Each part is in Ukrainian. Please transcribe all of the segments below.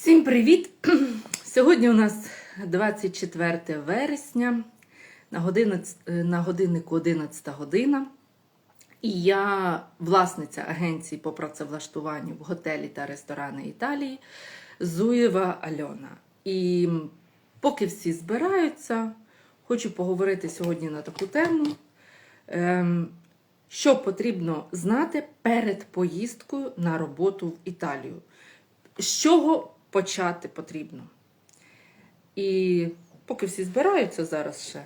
Всім привіт! Сьогодні у нас 24 вересня, на, годинець- е, на годиннику 11 година. І я власниця агенції по працевлаштуванню в готелі та ресторани Італії Зуєва Альона. І поки всі збираються, хочу поговорити сьогодні на таку тему. Ем, що потрібно знати перед поїздкою на роботу в Італію? З чого почати потрібно? І поки всі збираються зараз ще,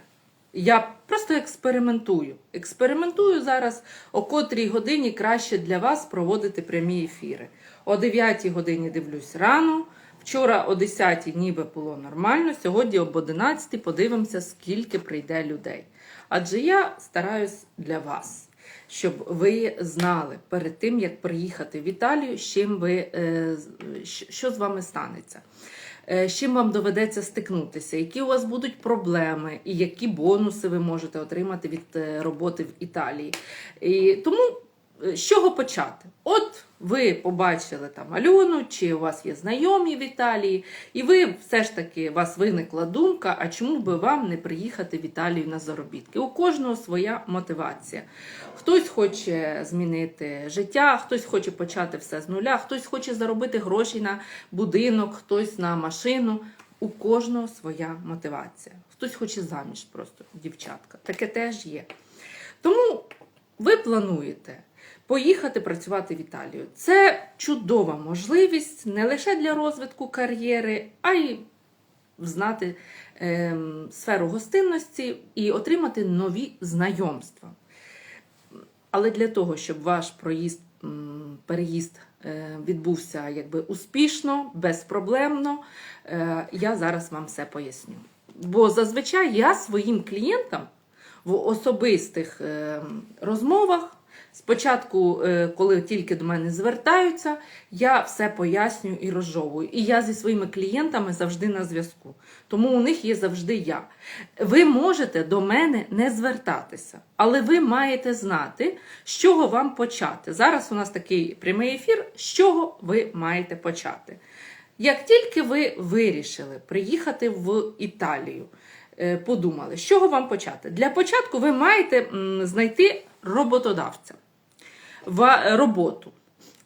я просто експериментую. Експериментую зараз, о котрій годині краще для вас проводити прямі ефіри. О 9 годині дивлюсь рано. Вчора о 10 ніби було нормально, сьогодні об 11 подивимося, скільки прийде людей. Адже я стараюсь для вас, щоб ви знали перед тим, як приїхати в Італію, з чим ви, е, що з вами станеться. Е, З чим вам доведеться стикнутися, які у вас будуть проблеми, і які бонуси ви можете отримати від е, роботи в Італії. І тому з чого почати? От ви побачили там Альону, чи у вас є знайомі в Італії, і ви все ж таки у вас виникла думка, а чому би вам не приїхати в Італію на заробітки? У кожного своя мотивація. Хтось хоче змінити життя, хтось хоче почати все з нуля, хтось хоче заробити гроші на будинок, хтось на машину. У кожного своя мотивація. Хтось хоче заміж просто, дівчатка. Таке теж є. Тому ви плануєте поїхати працювати в Італію. Це чудова можливість не лише для розвитку кар'єри, а й знати ем, сферу гостинності і отримати нові знайомства. Але для того, щоб ваш проїзд, переїзд е, відбувся якби успішно, безпроблемно, е, я зараз вам все поясню. Бо зазвичай я своїм клієнтам в особистих е, розмовах. Спочатку, е, коли тільки до мене звертаються, я все пояснюю і розжовую. І я зі своїми клієнтами завжди на зв'язку. Тому у них є завжди я. Ви можете до мене не звертатися, але ви маєте знати, з чого вам почати. Зараз у нас такий прямий ефір, з чого ви маєте почати. Як тільки ви вирішили приїхати в Італію, е, подумали, з чого вам почати? Для початку ви маєте знайти роботодавця в роботу.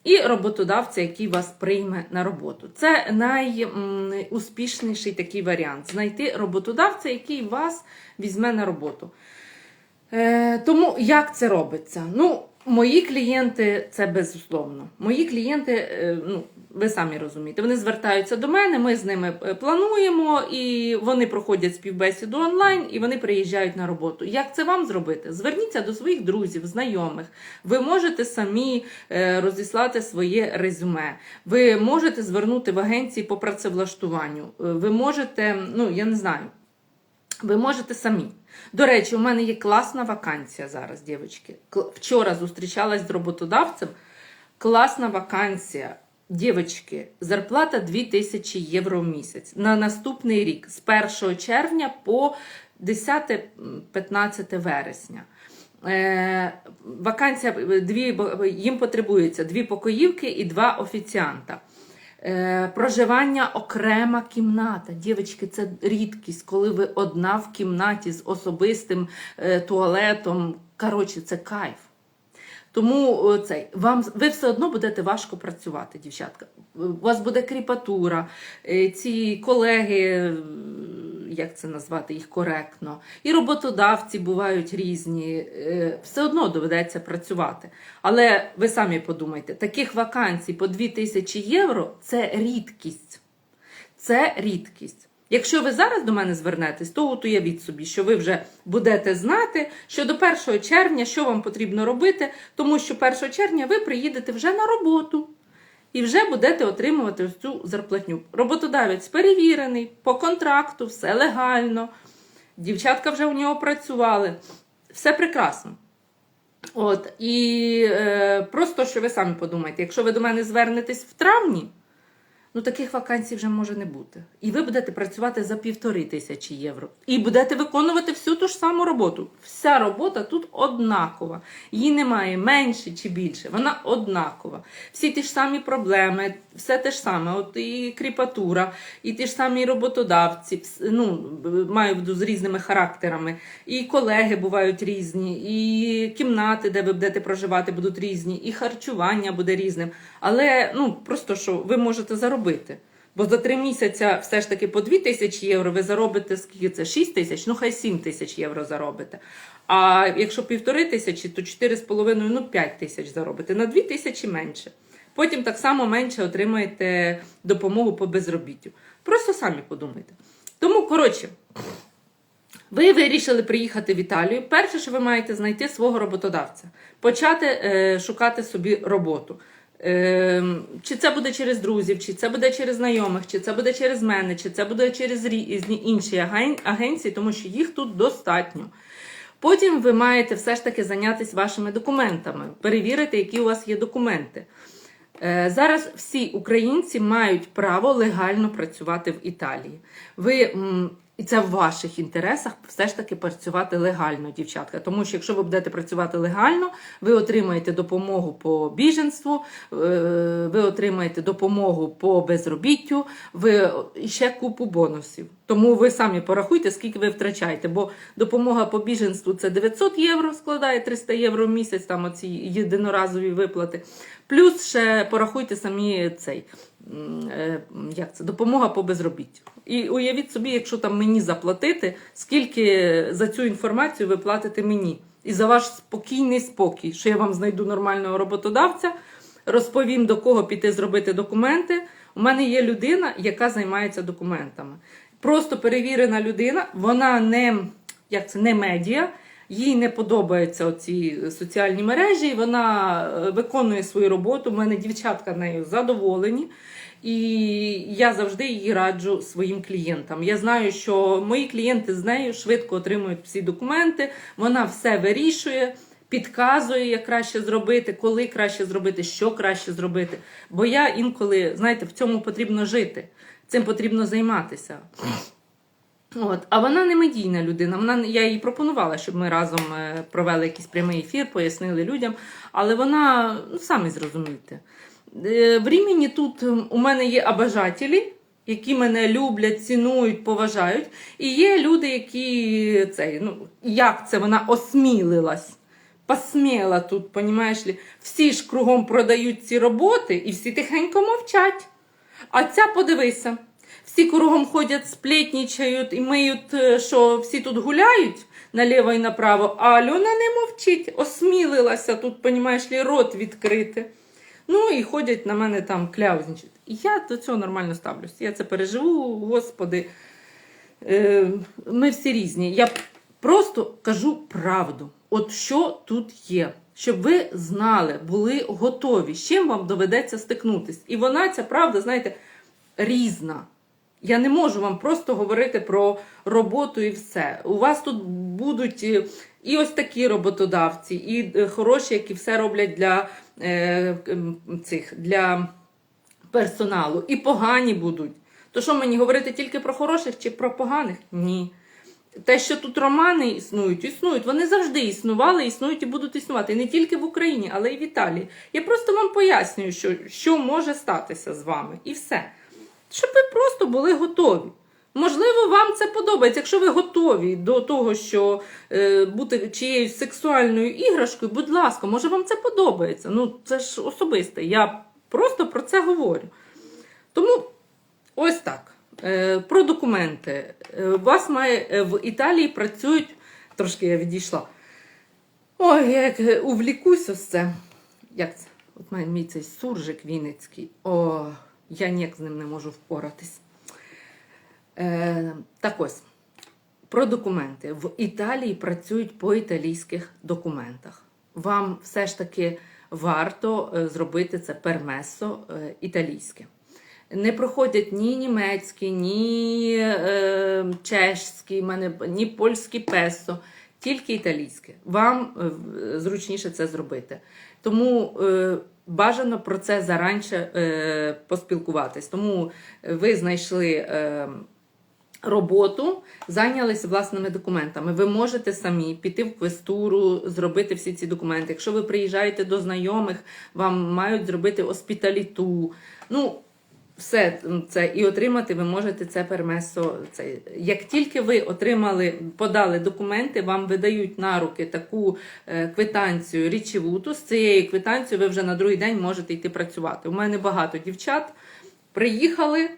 І роботодавця, який вас прийме на роботу. Це найуспішніший такий варіант знайти роботодавця, який вас візьме на роботу. Е, тому як це робиться? Ну, мої клієнти це безусловно. Мої клієнти, е, ну, ви самі розумієте, вони звертаються до мене, ми з ними е, плануємо, і вони проходять співбесіду онлайн, і вони приїжджають на роботу. Як це вам зробити? Зверніться до своїх друзів, знайомих. Ви можете самі е, розіслати своє резюме. Ви можете звернути в агенції по працевлаштуванню. Е, Ви можете, ну я не знаю. Ви можете самі. До речі, у мене є класна вакансія зараз, дівчатки. Вчора зустрічалась з роботодавцем. Класна вакансія. Дівчатки, зарплата 2000 євро в місяць на наступний рік з 1 червня по 10-15 вересня. Е, вакансія дві, їм потребується дві покоївки і два офіціанта. Е, проживання окрема кімната. Дівчатки, це рідкість, коли ви одна в кімнаті з особистим е, туалетом. Коротше, це кайф. Тому цей, вам, ви все одно будете важко працювати, дівчатка. У вас буде кріпатура, е, ці колеги, е, як це назвати їх коректно, і роботодавці бувають різні. е, Все одно доведеться працювати. Але ви самі подумайте, таких вакансій по 2000 євро це рідкість. Це рідкість. Якщо ви зараз до мене звернетесь, то от уявіть собі, що ви вже будете знати, що до 1 червня що вам потрібно робити, тому що 1 червня ви приїдете вже на роботу і вже будете отримувати цю зарплатню. Роботодавець перевірений, по контракту, все легально. Дівчатка вже у нього працювали. Все прекрасно. От, і е, просто що ви самі подумайте, якщо ви до мене звернетесь в травні, ну таких вакансій вже може не бути. І ви будете працювати за півтори тисячі євро. І будете виконувати всю ту ж саму роботу. Вся робота тут однакова. Її немає менше чи більше. Вона однакова. Всі ті ж самі проблеми, все те ж саме. От і кріпатура, і ті ж самі роботодавці, ну, маю з різними характерами. І колеги бувають різні, і кімнати, де ви будете проживати, будуть різні, і харчування буде різним. Але ну просто що ви можете заробити. Бо за три місяця все ж таки по 2 тисячі євро ви заробите скільки це? 6 тисяч, ну хай 7 тисяч євро заробите. А якщо півтори тисячі, то 4,5, ну 5 тисяч заробите. На 2 тисячі менше. Потім так само менше отримаєте допомогу по безробіттю. Просто самі подумайте. Тому, коротше, ви вирішили приїхати в Італію. Перше, що ви маєте знайти свого роботодавця, почати е, шукати собі роботу. Е, чи це буде через друзів, чи це буде через знайомих, чи це буде через мене, чи це буде через різні інші агенції, тому що їх тут достатньо. Потім ви маєте все ж таки зайнятися вашими документами, перевірити, які у вас є документи. Е, Зараз всі українці мають право легально працювати в Італії. Ви і це в ваших інтересах все ж таки працювати легально, дівчатка. Тому що якщо ви будете працювати легально, ви отримаєте допомогу по біженству, е, ви отримаєте допомогу по безробіттю, ви і ще купу бонусів. Тому ви самі порахуйте, скільки ви втрачаєте. Бо допомога по біженству це 900 євро, складає 300 євро в місяць, там оці єдиноразові виплати. Плюс ще порахуйте самі цей. Е, Як це допомога по безробіттю. І уявіть собі, якщо там мені заплатити, скільки за цю інформацію ви платите мені. І за ваш спокійний спокій, що я вам знайду нормального роботодавця, розповім до кого піти зробити документи. У мене є людина, яка займається документами. Просто перевірена людина, вона не, як це, не медіа, їй не подобаються оці соціальні мережі, і вона е, виконує свою роботу. У мене дівчатка нею задоволені. І я завжди її раджу своїм клієнтам. Я знаю, що мої клієнти з нею швидко отримують всі документи, вона все вирішує, підказує, як краще зробити, коли краще зробити, що краще зробити. Бо я інколи, знаєте, в цьому потрібно жити, цим потрібно займатися. От. А вона не медійна людина. Вона я їй пропонувала, щоб ми разом е, провели якийсь прямий ефір, пояснили людям. Але вона ну, самі зрозумієте. Е, В Рімені тут у мене є обажателі, які мене люблять, цінують, поважають. І є люди, які цей, ну, як це вона осмілилась. Посміла тут, понімаєш лі? Всі ж кругом продають ці роботи і всі тихенько мовчать. А ця подивися. Всі кругом ходять, сплетнічають і миють, е, що всі тут гуляють наліво і направо, а Альона не мовчить, осмілилася тут, понімаєш рот відкрити. Ну і ходять на мене там кляузничать. Я до цього нормально ставлюсь. Я це переживу, господи. Е, ми всі різні. Я просто кажу правду. От що тут є. Щоб ви знали, були готові, з чим вам доведеться стикнутись. І вона, ця правда, знаєте, різна. Я не можу вам просто говорити про роботу і все. У вас тут будуть е, і ось такі роботодавці, і е, хороші, які все роблять для е, цих для персоналу, і погані будуть. То що мені говорити тільки про хороших чи про поганих? Ні. Те, що тут романи існують, існують. Вони завжди існували, існують і будуть існувати. І не тільки в Україні, але й в Італії. Я просто вам пояснюю, що, що може статися з вами. І все. Щоб ви просто були готові. Можливо, вам це подобається. Якщо ви готові до того, що е, бути чиєюсь сексуальною іграшкою, будь ласка, може вам це подобається. Ну, це ж особисте. Я просто про це говорю. Тому ось так. Е, про документи. Е, у вас має е, в Італії працюють. Трошки я відійшла. Ой, я як увлікусь ось це. Як це? От має мій цей суржик Вінницький. О, я ніяк з ним не можу впоратись. Е, так ось. Про документи. В Італії працюють по італійських документах. Вам все ж таки варто е, зробити це пермесо е, італійське. Не проходять ні німецькі, ні е, чешські, ні польські песо, тільки італійське. Вам е, зручніше це зробити. Тому е, бажано про це заранче е, поспілкуватись. Тому ви знайшли. Е, роботу, зайнялися власними документами. Ви можете самі піти в квестуру, зробити всі ці документи. Якщо ви приїжджаєте до знайомих, вам мають зробити оспіталіту. Ну, все це і отримати ви можете це пермесо. Це як тільки ви отримали, подали документи, вам видають на руки таку е, квитанцію річевуту. З цією квитанцією ви вже на другий день можете йти працювати. У мене багато дівчат приїхали.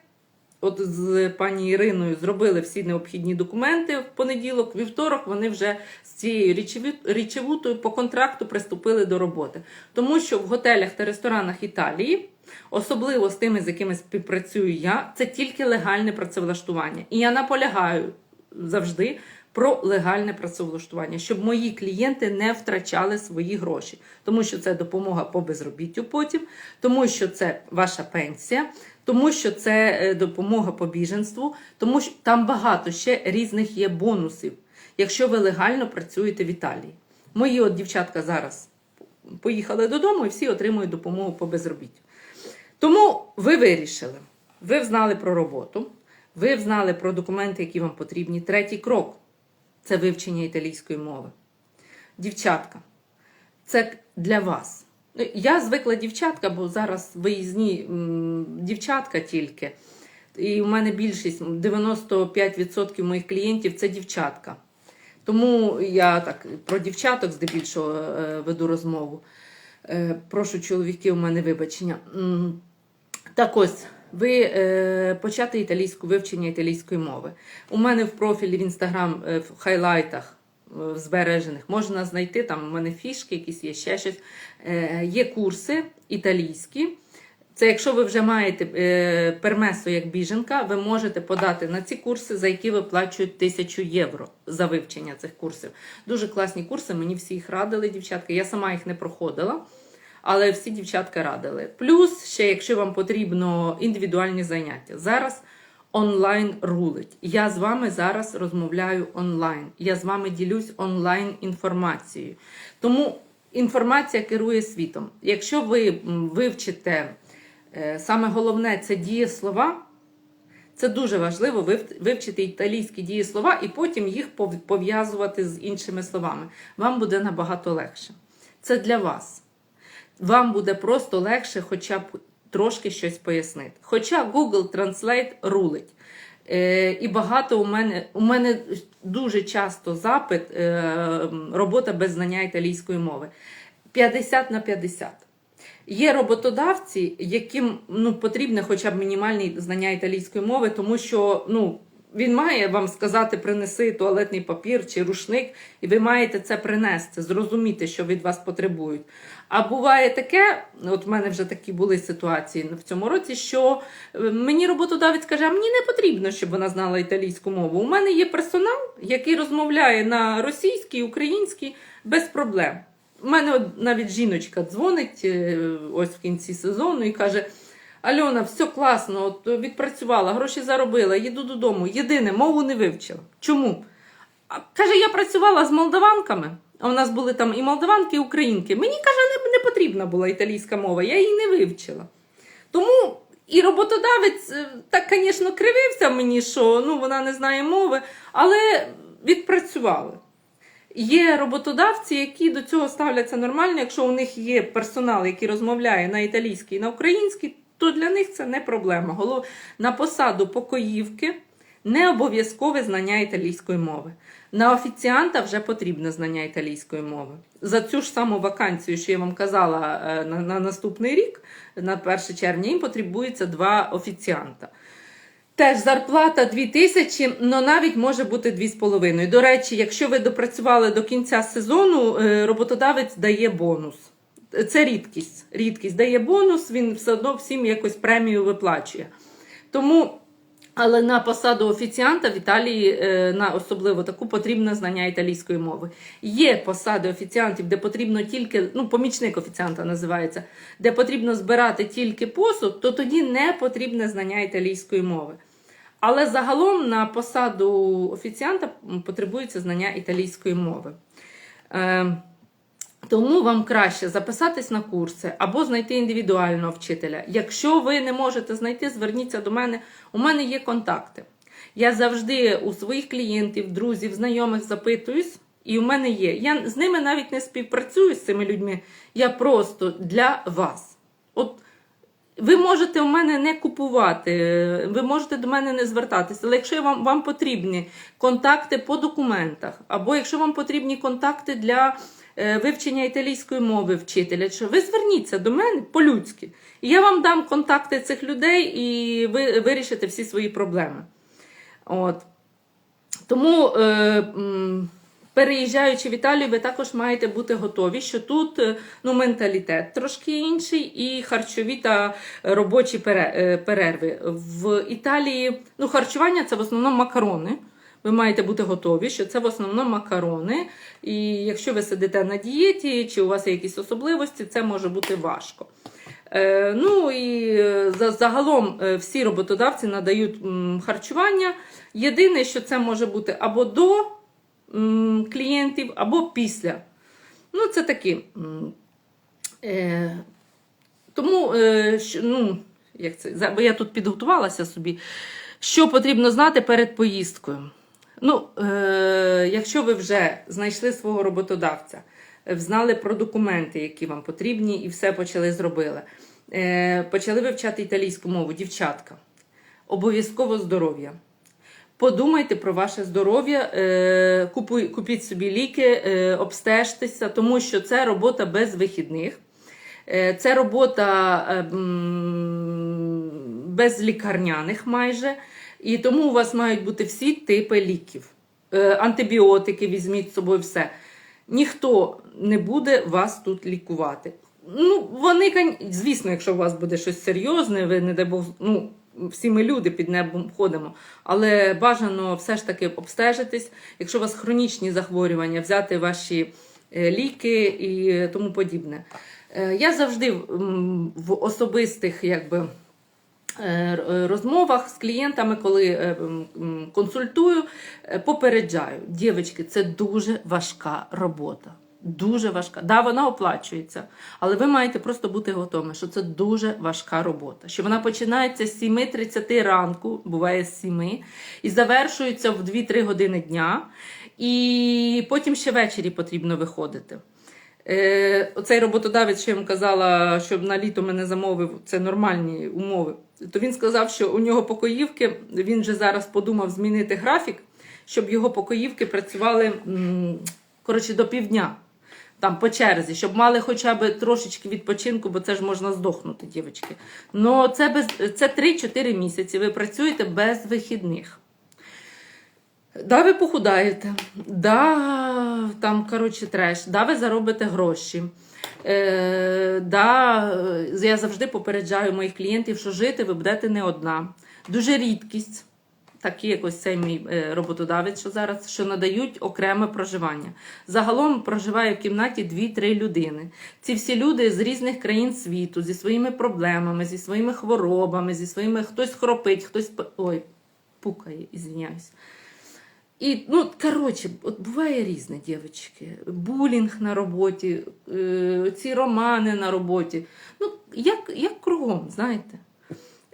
От з пані Іриною зробили всі необхідні документи в понеділок, вівторок вони вже з цією річевутою по контракту приступили до роботи. Тому що в готелях та ресторанах Італії, особливо з тими, з якими співпрацюю я, це тільки легальне працевлаштування. І я наполягаю завжди про легальне працевлаштування, щоб мої клієнти не втрачали свої гроші, тому що це допомога по безробіттю потім, тому що це ваша пенсія, тому що це е, допомога по біженству, тому що там багато ще різних є бонусів, якщо ви легально працюєте в Італії. Мої от дівчатка зараз поїхали додому і всі отримують допомогу по безробіттю. Тому ви вирішили, ви взнали про роботу, ви взнали про документи, які вам потрібні. Третій крок це вивчення італійської мови. Дівчатка, це для вас. Ну, Я звикла дівчатка, бо зараз виїзні дівчатка тільки. І у мене більшість 95% моїх клієнтів це дівчатка. Тому я так про дівчаток здебільшого е, веду розмову. Е, Прошу чоловіки, у мене вибачення. Так ось, ви е, почати італійську вивчення італійської мови. У мене в профілі в інстаграм е, в хайлайтах е, збережених можна знайти там. У мене фішки, якісь є ще щось. Е, є курси італійські. Це якщо ви вже маєте е, пермесо як біженка, ви можете подати на ці курси, за які виплачують тисячу євро за вивчення цих курсів. Дуже класні курси, мені всі їх радили, дівчатка. Я сама їх не проходила, але всі дівчатка радили. Плюс, ще якщо вам потрібно індивідуальні заняття. Зараз онлайн рулить. Я з вами зараз розмовляю онлайн. Я з вами ділюсь онлайн інформацією. Тому інформація керує світом. Якщо ви вивчите Е, Саме головне це дієслова. Це дуже важливо вивчити італійські дієслова і потім їх пов'язувати з іншими словами. Вам буде набагато легше. Це для вас. Вам буде просто легше хоча б трошки щось пояснити. Хоча Google Translate рулить. Е, і багато у мене у мене дуже часто запит е, робота без знання італійської мови. 50 на 50. Є роботодавці, яким ну, потрібне хоча б мінімальне знання італійської мови, тому що ну, він має вам сказати, принеси туалетний папір чи рушник, і ви маєте це принести, зрозуміти, що від вас потребують. А буває таке, от в мене вже такі були ситуації в цьому році, що е, мені роботодавець каже, а мені не потрібно, щоб вона знала італійську мову. У мене є персонал, який розмовляє на російській, українській без проблем. У мене навіть жіночка дзвонить е, ось в кінці сезону і каже: Альона, все класно, от відпрацювала, гроші заробила, їду додому. Єдине, мову не вивчила. Чому? Каже, я працювала з молдаванками, а у нас були там і молдаванки, і українки. Мені каже, не, не потрібна була італійська мова, я її не вивчила. Тому і роботодавець е, так, звісно, кривився мені, що ну, вона не знає мови, але відпрацювали. Є роботодавці, які до цього ставляться нормально. Якщо у них є персонал, який розмовляє на італійській і на українській, то для них це не проблема. На посаду покоївки не обов'язкове знання італійської мови. На офіціанта вже потрібне знання італійської мови. За цю ж саму вакансію, що я вам казала е, на, на наступний рік, на 1 червня, їм потребується два офіціанта. Теж зарплата 2 тисячі, але навіть може бути 2,5. До речі, якщо ви допрацювали до кінця сезону, е, роботодавець дає бонус. Це рідкість. Рідкість дає бонус, він все одно всім якось премію виплачує. Тому, але на посаду офіціанта в Італії, е, на особливо таку, потрібно знання італійської мови. Є посади офіціантів, де потрібно тільки, ну, помічник офіціанта називається, де потрібно збирати тільки посуд, то тоді не потрібне знання італійської мови. Але загалом на посаду офіціанта потребується знання італійської мови. Тому вам краще записатись на курси або знайти індивідуального вчителя. Якщо ви не можете знайти, зверніться до мене. У мене є контакти. Я завжди у своїх клієнтів, друзів, знайомих запитуюсь, і у мене є. Я з ними навіть не співпрацюю з цими людьми. Я просто для вас. От ви можете у мене не купувати, ви можете до мене не звертатися, але якщо вам, вам потрібні контакти по документах, або якщо вам потрібні контакти для вивчення італійської мови вчителя, що ви зверніться до мене по-людськи. І я вам дам контакти цих людей, і ви вирішите всі свої проблеми. От. Тому, е, переїжджаючи в Італію, ви також маєте бути готові, що тут е, ну, менталітет трошки інший, і харчові та робочі е, перерви. В Італії ну, харчування це в основному макарони. Ви маєте бути готові, що це в основному макарони. І якщо ви сидите на дієті, чи у вас є якісь особливості, це може бути важко. Е, ну і е, за- загалом е, всі роботодавці надають харчування. Єдине, що це може бути або до клієнтів, або після. Ну, це такі. Тому, ну, як це, бо я тут підготувалася собі, що потрібно знати перед поїздкою. Ну, е, якщо ви вже знайшли свого роботодавця, е, знали про документи, які вам потрібні, і все почали зробили. Е, почали вивчати італійську мову, дівчатка. Обов'язково здоров'я. Подумайте про ваше здоров'я, е, купіть собі ліки, е, обстежтеся, тому що це робота без вихідних. Е, Це робота е, без лікарняних майже. І тому у вас мають бути всі типи ліків. Е, Антибіотики візьміть з собою все. Ніхто не буде вас тут лікувати. Ну, вони, звісно, якщо у вас буде щось серйозне, ви не дай Бог, ну, всі ми люди під небом ходимо. Але бажано все ж таки обстежитись. Якщо у вас хронічні захворювання, взяти ваші е, ліки і тому подібне. Е, Я завжди в особистих якби, розмовах з клієнтами, коли е, консультую, е, попереджаю, дівчатки, це дуже важка робота. Дуже важка. Да, вона оплачується, але ви маєте просто бути готовими, що це дуже важка робота. Що вона починається з 7.30 ранку, буває з 7, і завершується в 2-3 години дня. І потім ще ввечері потрібно виходити. Е, оцей роботодавець, що я йому казала, щоб на літо мене замовив, це нормальні умови. То він сказав, що у нього покоївки, він вже зараз подумав змінити графік, щоб його покоївки працювали коротше, до півдня. Там по черзі, щоб мали хоча б трошечки відпочинку, бо це ж можна здохнути, дівчатки. Ну, це, без, це 3-4 місяці. Ви працюєте без вихідних. Да, ви похудаєте, да, там, коротше, треш, да, ви заробите гроші. Е, да, я завжди попереджаю моїх клієнтів, що жити ви будете не одна. Дуже рідкість, такий як ось цей мій е, роботодавець, що зараз що надають окреме проживання. Загалом проживає в кімнаті 2-3 людини. Ці всі люди з різних країн світу, зі своїми проблемами, зі своїми хворобами, зі своїми хтось хропить, хтось ой, пукає, ізвиняюсь. І, ну, коротше, от буває різне, дівчатки. Булінг на роботі, ці романи на роботі. Ну, як, як кругом, знаєте.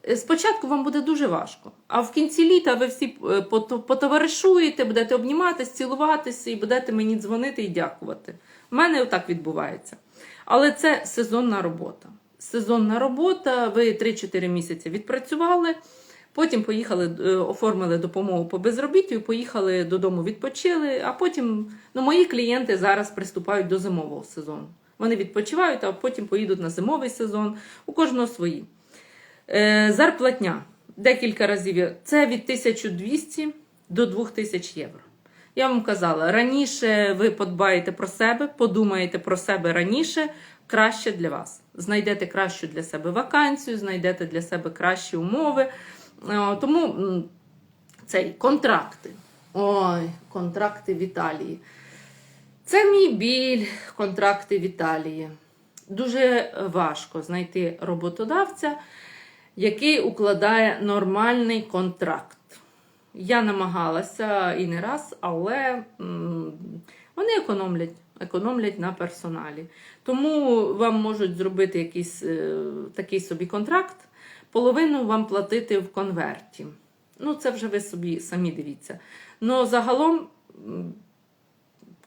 Е, Спочатку вам буде дуже важко, а в кінці літа ви всі е, потоваришуєте, будете обніматись, цілуватися і будете мені дзвонити і дякувати. У мене отак відбувається. Але це сезонна робота. Сезонна робота, ви 3-4 місяці відпрацювали, потім поїхали, е, оформили допомогу по безробіттю, поїхали додому, відпочили, а потім ну, мої клієнти зараз приступають до зимового сезону. Вони відпочивають, а потім поїдуть на зимовий сезон. У кожного свої. Е, зарплатня декілька разів. Це від 1200 до 2000 євро. Я вам казала, раніше ви подбаєте про себе, подумаєте про себе раніше, краще для вас. Знайдете кращу для себе вакансію, знайдете для себе кращі умови. Е, Тому цей контракти. Ой, контракти в Італії. Це мій біль, контракти в Італії. Дуже важко знайти роботодавця, який укладає нормальний контракт. Я намагалася і не раз, але вони економлять. економлять на персоналі. Тому вам можуть зробити якийсь е, такий собі контракт, половину вам платити в конверті. Ну, це вже ви собі самі дивіться. Ну, загалом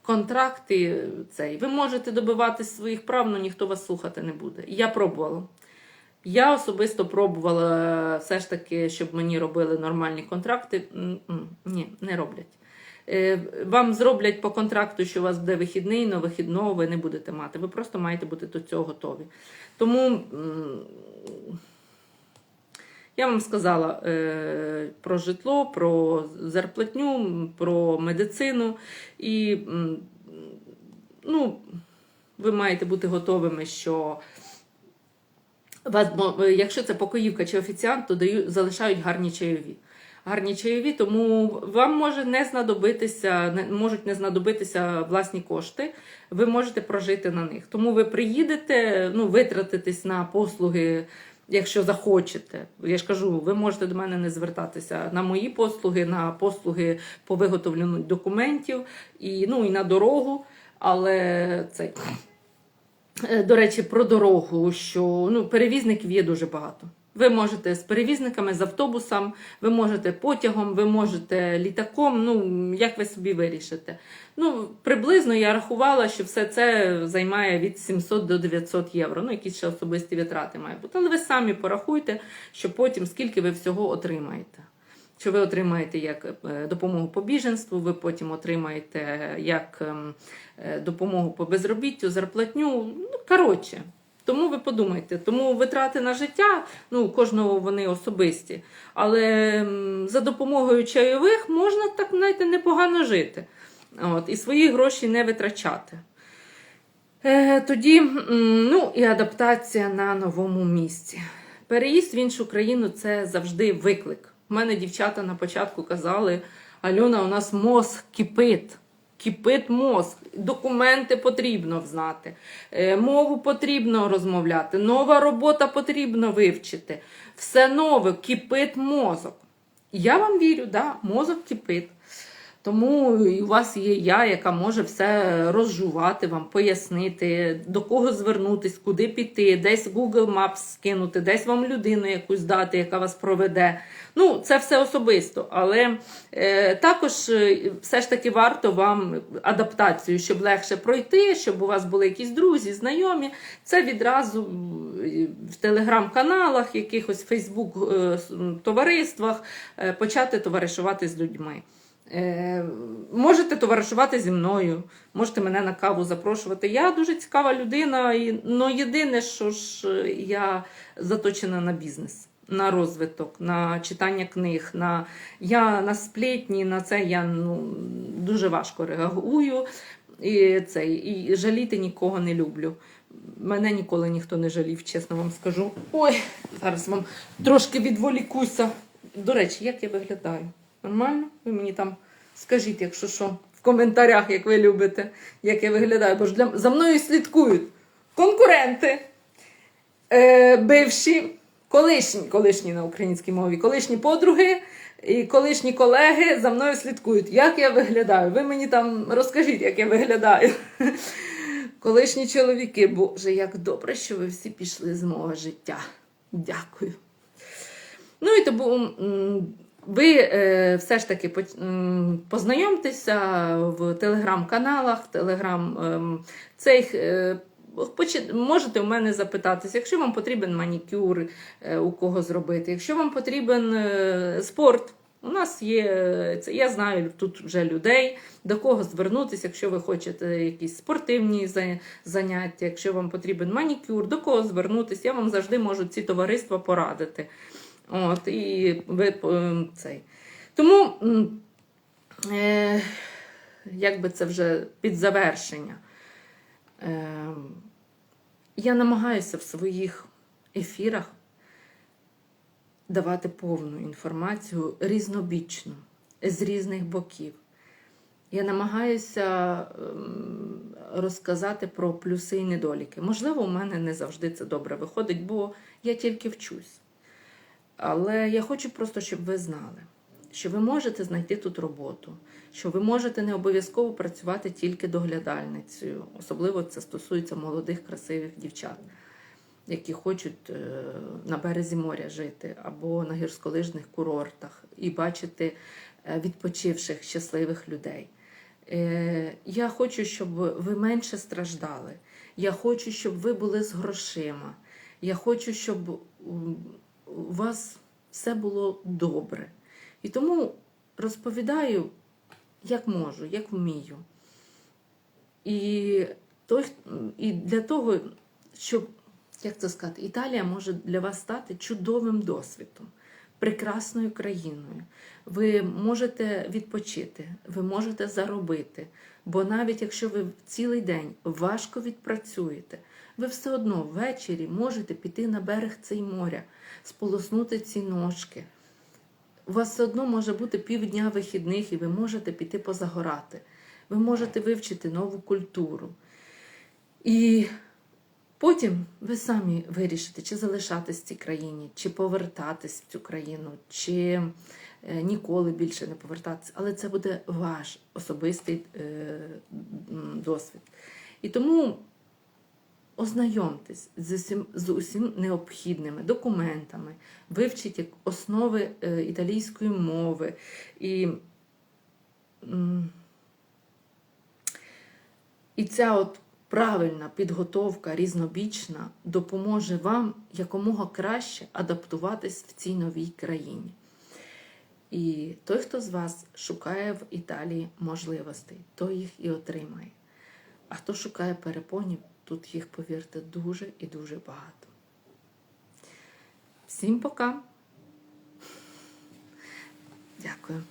контракти цей. Ви можете добиватись своїх прав, але ніхто вас слухати не буде. Я пробувала. Я особисто пробувала все ж таки, щоб мені робили нормальні контракти. Ні, не роблять. Е, Вам зроблять по контракту, що у вас буде вихідний, але вихідного ви не будете мати. Ви просто маєте бути до цього готові. Тому я вам сказала е, про житло, про зарплатню, про медицину. І ну, ви маєте бути готовими, що вас, мо- якщо це покоївка чи офіціант, то дають, залишають гарні чайові. Гарні чайові, тому вам може не знадобитися, не, можуть не знадобитися власні кошти, ви можете прожити на них. Тому ви приїдете, ну, витратитесь на послуги, якщо захочете. Я ж кажу, ви можете до мене не звертатися на мої послуги, на послуги по виготовленню документів і, ну, і на дорогу. Але цей. Е, До речі, про дорогу, що ну, перевізників є дуже багато. Ви можете з перевізниками, з автобусом, ви можете потягом, ви можете літаком, ну як ви собі вирішите. Ну, приблизно я рахувала, що все це займає від 700 до 900 євро. Ну, якісь ще особисті витрати мають бути. Але ви самі порахуйте, що потім скільки ви всього отримаєте. Що ви отримаєте як е, допомогу по біженству, ви потім отримаєте як ем, е, допомогу по безробіттю, зарплатню. Ну, коротше. Тому ви подумайте, тому витрати на життя, ну, кожного вони особисті. Але за допомогою чайових можна так, знаєте, непогано жити. От, і свої гроші не витрачати. Е, тоді, ну, і адаптація на новому місці. Переїзд в іншу країну це завжди виклик. У мене дівчата на початку казали: Альона, у нас мозг кипить. Кипить мозк, документи потрібно знати, е, мову потрібно розмовляти, нова робота потрібно вивчити. Все нове, кипить мозок. Я вам вірю, да, мозок кипить. Тому і у вас є я, яка може все розжувати вам, пояснити, до кого звернутись, куди піти, десь Google Maps скинути, десь вам людину якусь дати, яка вас проведе. Ну, це все особисто. Але е, також е, все ж таки варто вам адаптацію, щоб легше пройти, щоб у вас були якісь друзі, знайомі. Це відразу е, в телеграм-каналах, якихось Фейсбук е, с- м, товариствах е, почати товаришувати з людьми. Е, можете товаришувати зі мною, можете мене на каву запрошувати. Я дуже цікава людина, ну, єдине, що ж е, я заточена на бізнес, на розвиток, на читання книг. На, я на сплетні, на це я ну, дуже важко реагую. І, це, і жаліти нікого не люблю. Мене ніколи ніхто не жалів, чесно вам скажу. Ой, зараз вам трошки відволікуся. До речі, як я виглядаю? Нормально? Ви мені там скажіть, якщо що, в коментарях, як ви любите, як я виглядаю, бо ж для... за мною слідкують конкуренти, е, бивші, колишні, колишні на українській мові, колишні подруги і колишні колеги за мною слідкують. Як я виглядаю? Ви мені там розкажіть, як я виглядаю. Колишні чоловіки, Боже, як добре, що ви всі пішли з мого життя. Дякую. Ну і тому ви е, все ж таки познайомтеся в телеграм-каналах, в телеграм ем, цих. е, Можете у мене запитатися, якщо вам потрібен манікюр, е, у кого зробити, якщо вам потрібен спорт. У нас є це. Я знаю тут вже людей, до кого звернутися, якщо ви хочете якісь спортивні заняття, якщо вам потрібен манікюр, до кого звернутися, я вам завжди можу ці товариства порадити. От, і ви е, цей. Тому, е, як би це вже під завершення, е, я намагаюся в своїх ефірах давати повну інформацію різнобічну, з різних боків. Я намагаюся ем, розказати про плюси і недоліки. Можливо, у мене не завжди це добре виходить, бо я тільки вчусь. Але я хочу просто, щоб ви знали, що ви можете знайти тут роботу, що ви можете не обов'язково працювати тільки доглядальницею. Особливо це стосується молодих, красивих дівчат, які хочуть е, на березі моря жити або на гірськолижних курортах і бачити е, відпочивших щасливих людей. Е, Я хочу, щоб ви менше страждали. Я хочу, щоб ви були з грошима. Я хочу, щоб у вас все було добре. І тому розповідаю, як можу, як вмію. І, той, і для того, щоб, як це сказати, Італія може для вас стати чудовим досвідом, прекрасною країною. Ви можете відпочити, ви можете заробити. Бо навіть якщо ви цілий день важко відпрацюєте, ви все одно ввечері можете піти на берег цей моря, сполоснути ці ножки. У вас все одно може бути півдня вихідних, і ви можете піти позагорати. Ви можете вивчити нову культуру. І потім ви самі вирішите, чи залишатись в цій країні, чи повертатись в цю країну, чи е, ніколи більше не повертатися. Але це буде ваш особистий е, досвід. І тому ознайомтесь з усім, з усім необхідними документами, вивчіть основи е, італійської мови. І, і ця от правильна підготовка різнобічна допоможе вам якомога краще адаптуватись в цій новій країні. І той, хто з вас шукає в Італії можливостей, той їх і отримає. А хто шукає перепонів, тут їх, повірте, дуже і дуже багато. Всім пока. Дякую.